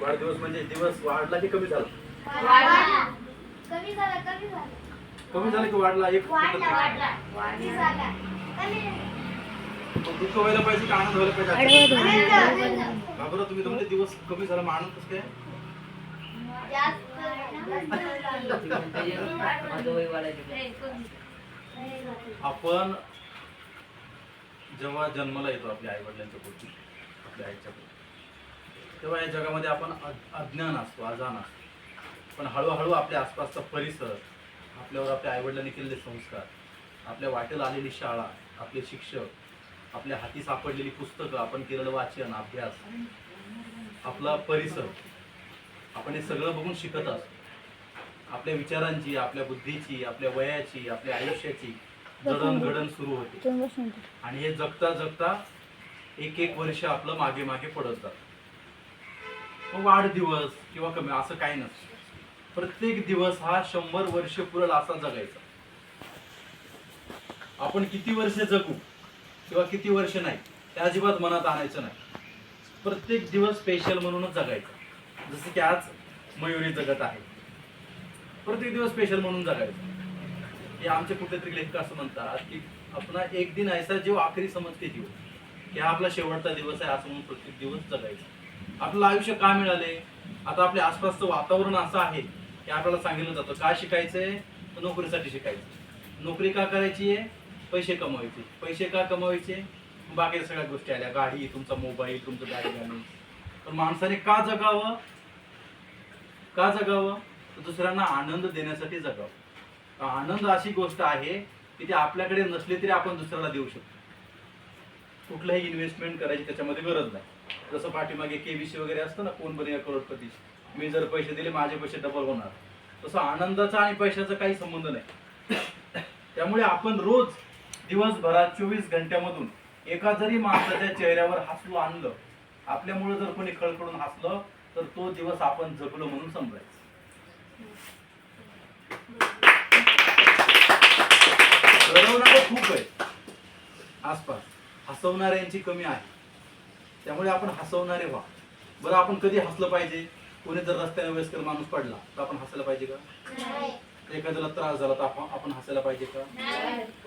वाढदिवस म्हणजे दिवस वाढला की कमी झाला? वाढला. कमी झाला कमी झाला. कमी झाला की वाढला? एक वाढला वाढला. वाढला. कमी झाला. कमी दुःख व्हायला पाहिजे की आनंद व्हायला पाहिजे? बरं? तुम्ही तुमचे दिवस कमी झाला मग आनंद कसं काय? जास्त आपण जेव्हा जन्माला येतो आपल्या आई वडिलांच्या पोटी आपल्या आईच्या पोटी तेव्हा या जगामध्ये आपण अज्ञान असतो अजान असतो. पण हळूहळू आपल्या आसपासचा परिसर आपल्यावर आपल्या आईवडिलांनी केलेले संस्कार आपल्या वाटेला आलेली शाळा आपले शिक्षक आपल्या हाती सापडलेली पुस्तकं आपण केलेलं वाचन अभ्यास आपला परिसर आपण हे सगळं बघून शिकत असतो. आपल्या विचारांची आपल्या बुद्धीची आपल्या वयाची आपल्या आयुष्याची जडणघडण सुरू होते. आणि हे जगता जगता एक एक वर्ष आपलं मागे मागे पडत जात. वाढदिवस किंवा कमी असं काही नसतं. प्रत्येक दिवस हा शंभर वर्ष पुरेल असा जगायचा. आपण किती वर्ष जगू किंवा किती वर्ष नाही ते अजिबात मनात आणायचं नाही. प्रत्येक दिवस स्पेशल म्हणूनच जगायचा. जसं की आज मयुरी जगत आहे. प्रत्येक दिवस स्पेशल म्हणून जगायचं. हे आमचे कुठेतरी लेखक असं म्हणतात की आपला एक दिन ऐसा जीव आखरी समजते जीव. की हा आपला शेवटचा दिवस आहे असं म्हणून प्रत्येक दिवस जगायचा. आपलं आयुष्य का मिळाले? आता आपल्या आसपासचं वातावरण असं आहे की आपल्याला सांगितलं जातं काय शिकायचंय? तर नोकरीसाठी शिकायचं. नोकरी का करायची आहे? पैसे कमवायचे. पैसे का कमवायचे? बाकी सगळ्या गोष्टी आल्या. गाडी तुमचा मोबाईल तुमचं गाडी गाणी पण माणसाने का जगावं? का जगावं? तर दुसऱ्यांना आनंद देण्यासाठी जगावं. आनंद अशी गोष्ट आहे की ती आपल्याकडे नसली तरी आपण दुसऱ्याला देऊ शकतो. कुठलंही इन्व्हेस्टमेंट करायची त्याच्यामध्ये गरज नाही. जसं पाठीमागे केबीसी वगैरे असतं ना कोण बनेगा करोडपती? मी जर पैसे दिले माझे पैसे डबल होणार. तसं आनंदाचा आणि पैशाचा काही संबंध नाही. त्यामुळे आपण रोज दिवसभरात चोवीस घंट्यामधून एका जरी माणसाच्या चेहऱ्यावर हसू आणलं आपल्यामुळे जर कोणी खळखळून हसलं तर तो दिवस आपण जगलो म्हणून समजायचं. खूप आहे. आसपास. हसवणाऱ्यांची कमी आहे. त्यामुळे आपण हसवणारे व्हा. बरं आपण कधी हसलं पाहिजे? कोणी जर रस्त्याने वयस्कर माणूस पडला तर आपण हसायला पाहिजे का? एखाद्याला त्रास झाला तर आपण आपण हसायला पाहिजे का?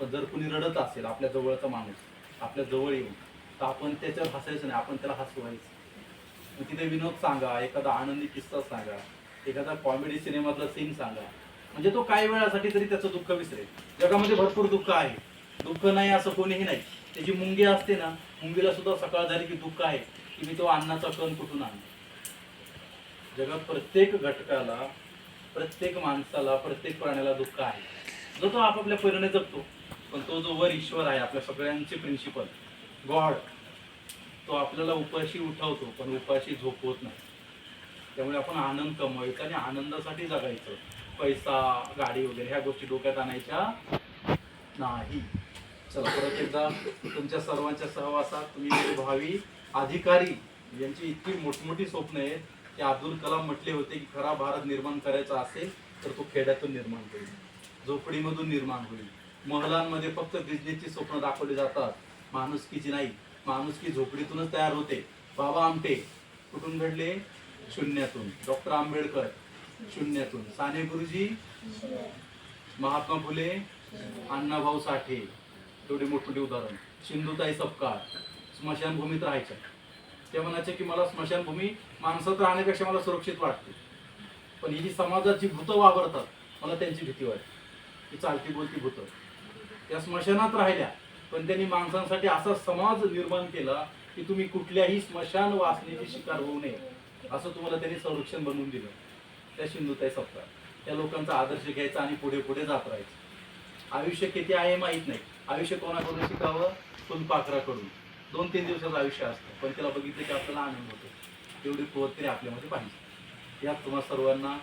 पण जर कुणी रडत असेल आपल्या जवळचा माणूस आपल्या जवळ येऊन तर आपण त्याच्यावर हसायचं नाही आपण त्याला हसवायचं. मग तिथे विनोद सांगा एखादा आनंदी किस्सा सांगा एखादा कॉमेडी सिनेमातला सीन सांगा. म्हणजे तो काही वेळासाठी तरी त्याचं दुःख विसरेल. जगामध्ये भरपूर दुःख आहे. दुःख नाही असं कोणीही नाही. त्याची मुंगी असते ना मुंगीला सुद्धा सकाळ झाली की दुःख आहे की मी तो अन्नाचा कण कुठून आणला जगात प्रत्येक घटकाला प्रत्येक माणसाला प्रत्येक प्राण्याला दुःख आहे. जो तो आपापल्या परीने जगतो पण तो जो वर ईश्वर आहे आपल्या सगळ्यांचे प्रिन्सिपल गॉड तो आपल्याला उपाशी उठवतो पण उपाशी झोपवत नाही. त्यामुळे आपण आनंद कमवायचा आणि आनंदासाठी जगायचं. पैसा गाडी वगैरे ह्या गोष्टी डोक्यात आणायच्या नाही. चला परत एकदा तुमच्या सर्वांच्या सहवासात तुम्ही भावी अधिकारी यांची इतकी मोठमोठी स्वप्न आहेत की अब्दुल कलाम म्हटले होते की खरा भारत निर्माण करायचा असेल तर तो खेड्यातून निर्माण होईल. झोपडीमधून निर्माण होईल. महलांमध्ये फक्त बिझनेसची स्वप्न दाखवली जातात. माणुसकीची नाही. माणुसकी झोपडीतूनच तयार होते. बाबा आमटे कुठून घडले? शून्यातून. डॉक्टर आंबेडकर शून्यातून. साने गुरुजी? महात्मा फुले? अण्णाभाऊ साठे. एवढी मोठमोठी उदाहरण. सिंधुताई सपकाळ स्मशानभूमीत राहायच्या. ते म्हणायचे की मला स्मशानभूमी माणसात राहण्यापेक्षा मला सुरक्षित वाटते. पण ही जी समाजात जी भूतं वावरतात मला त्यांची भीती वाटते. ही चालती बोलती भूतं. त्या स्मशानात राहिल्या पण त्यांनी माणसांसाठी असा समाज निर्माण केला की तुम्ही कुठल्याही स्मशान वासनेची शिकार होऊ नये असं तुम्हाला त्यांनी संरक्षण बनवून दिलं. त्या सिंधुताई सपकाळ. त्या लोकांचा आदर्श घ्यायचा आणि पुढे पुढे जात राहायचं. आयुष्य किती आहे माहीत नाही. आयुष्य कोणाकडून शिकावं? फुलपाखराकडून दोन तीन दिवसाचं आयुष्य असतं. पण त्याला बघितलं की आपल्याला आनंद होतो. तेवढी तरी आपल्यामध्ये पाहिजे. यात तुम्हा सर्वांना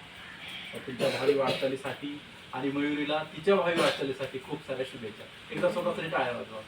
तुमच्या भावी वाटचालीसाठी आणि मयुरीला तिच्या भावी वाटचालीसाठी खूप साऱ्या शुभेच्छा. एकदा स्वतःसाठी टाळ्या वाजवा.